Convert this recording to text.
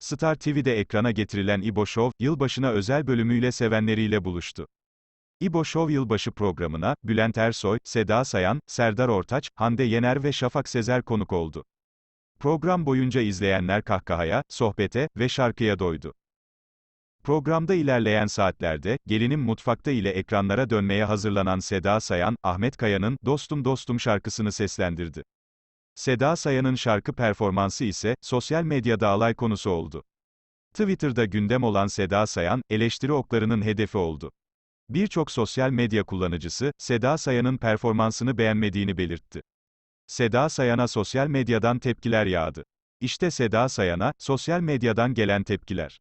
Star TV'de ekrana getirilen İbo Show, yılbaşına özel bölümüyle sevenleriyle buluştu. İbo Show yılbaşı programına, Bülent Ersoy, Seda Sayan, Serdar Ortaç, Hande Yener ve Şafak Sezer konuk oldu. Program boyunca izleyenler kahkahaya, sohbete ve şarkıya doydu. Programda ilerleyen saatlerde, Gelinim Mutfakta ile ekranlara dönmeye hazırlanan Seda Sayan, Ahmet Kaya'nın Dostum Dostum şarkısını seslendirdi. Seda Sayan'ın şarkı performansı ise, sosyal medyada alay konusu oldu. Twitter'da gündem olan Seda Sayan, eleştiri oklarının hedefi oldu. Birçok sosyal medya kullanıcısı, Seda Sayan'ın performansını beğenmediğini belirtti. Seda Sayan'a sosyal medyadan tepkiler yağdı. İşte Seda Sayan'a, sosyal medyadan gelen tepkiler.